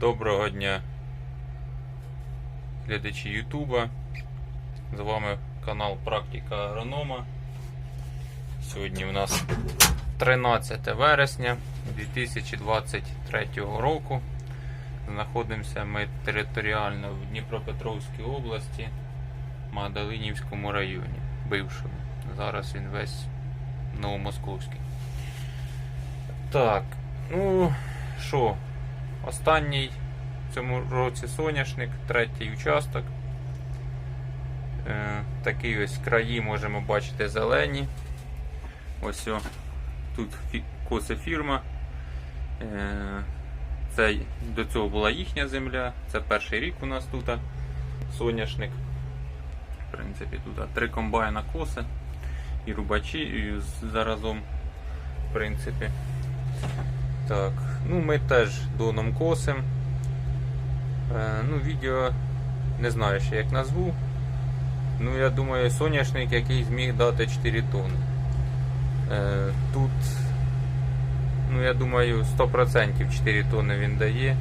Доброго дня, глядачі Ютуба. З вами канал Практика Агронома. Сьогодні у нас 13 вересня 2023 року. Знаходимося ми територіально в Дніпропетровській області, Магдалинівському районі, бившому. Зараз він весь новомосковський. Так, ну що, Останній в цьому році соняшник, третій участок. Е, такі ось краї можемо бачити зелені. Ось о, тут косе фірма. Е, це до цього була їхня земля. Це перший рік у нас тут соняшник. В принципі, тут три комбайна коси і рубачі і заразом. В принципі. Так, ну ми теж доном косим. Е, ну, відео не знаю ще як назву. Ну, я думаю, соняшник, який зміг дати 4 тонни. Е, тут, ну, я думаю, 100% 4 тонни він дає.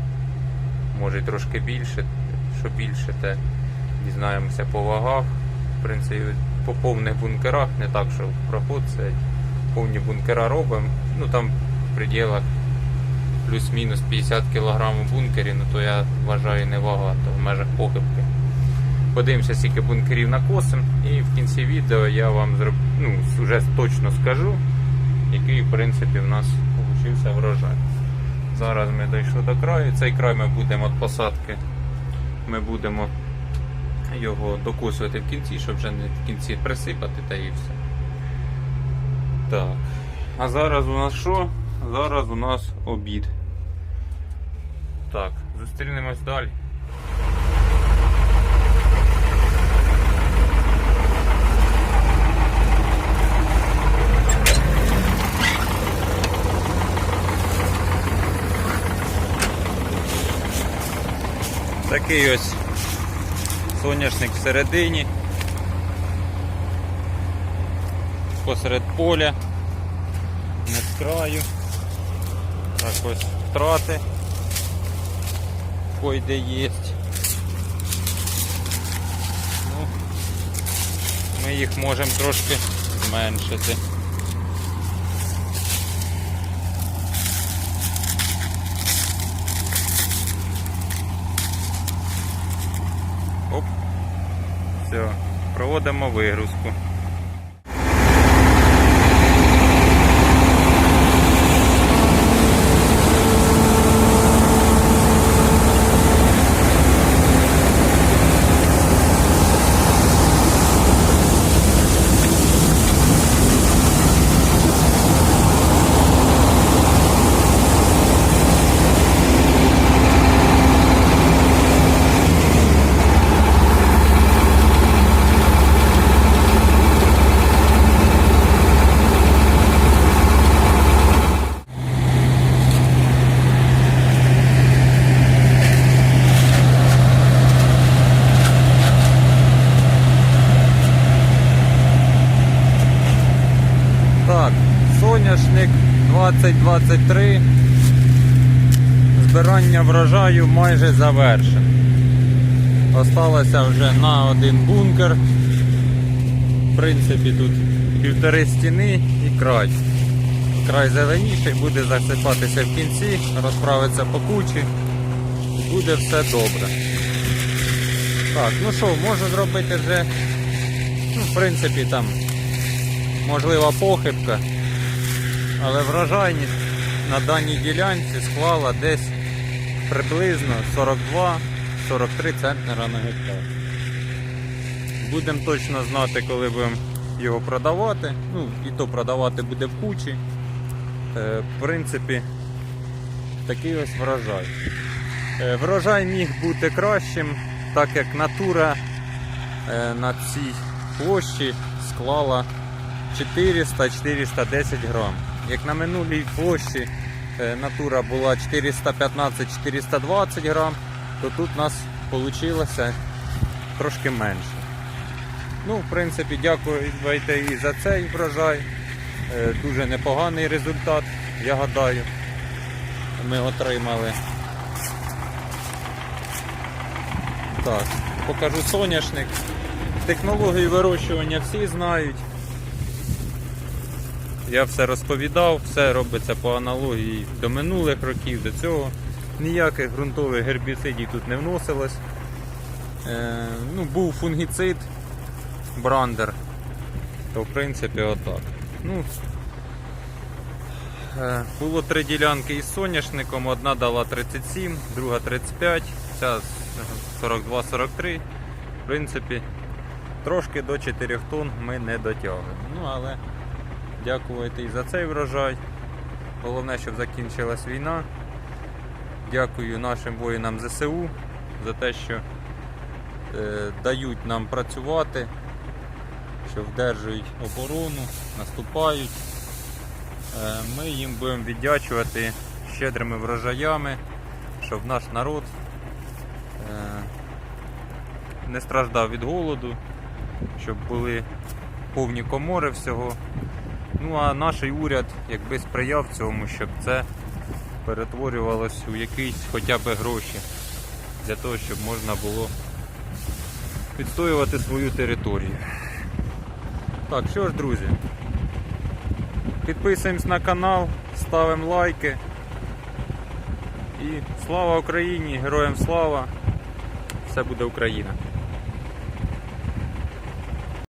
Може трошки більше. Що більше, те дізнаємося по вагах. В принципі, по повних бункерах, не так, що проход це повні бункера робимо. Ну там в пределах плюс-мінус 50 кг у бункері, ну то я вважаю небагато в межах похибки. Подивимося, скільки бункерів накосим, і в кінці відео я вам зроб... ну, вже точно скажу, який в принципі в нас вийшов врожай. Зараз ми дійшли до краю. Цей край ми будемо від посадки. Ми будемо його докосувати в кінці, щоб вже не в кінці присипати та і все. Так. А зараз у нас що? Зараз у нас обід. Так, зустрінемось далі. Такий ось соняшник всередині. Посеред поля. Не з краю. Так ось втрати. Пойде єсть. Ну, ми їх можемо трошки зменшити. Оп. Все, проводимо вигрузку. Так, соняшник 2023. Збирання врожаю майже завершено. Осталося вже на один бункер. В принципі, тут півтори стіни і край. Край зеленіший, буде засипатися в кінці, розправиться по кучі. Буде все добре. Так, ну що, можу зробити вже, ну, в принципі, там можлива похибка, але врожайність на даній ділянці склала десь приблизно 42-43 центнера на гектар. Будемо точно знати, коли будемо його продавати. Ну, і то продавати буде в кучі. Е, в принципі, такий ось врожай. Е, врожай міг бути кращим, так як натура е, на цій площі склала 400-410 грам. Як на минулій площі е, натура була 415-420 грам, то тут у нас вийшло трошки менше. Ну, в принципі, дякую і за цей врожай. Е, Дуже непоганий результат, я гадаю. Ми отримали Так, покажу соняшник. Технології вирощування всі знають. Я все розповідав, все робиться по аналогії до минулих років, до цього. Ніяких ґрунтових гербіцидів тут не вносилось. Е, ну, був фунгіцид, брандер. То в принципі отак. Ну, е, було три ділянки із соняшником, одна дала 37, друга 35, ця 42-43. В принципі, трошки до 4 тонн ми не дотягуємо. Ну, але дякувати і за цей врожай. Головне, щоб закінчилась війна. Дякую нашим воїнам ЗСУ за те, що е, дають нам працювати, що вдержують оборону, наступають. Е, ми їм будемо віддячувати щедрими врожаями, щоб наш народ е, не страждав від голоду, щоб були повні комори всього. Ну а наш уряд якби сприяв цьому, щоб це перетворювалось у якісь хоча б гроші для того, щоб можна було відстоювати свою територію. Так, що ж, друзі, підписуємось на канал, ставимо лайки. І слава Україні! Героям слава! Все буде Україна!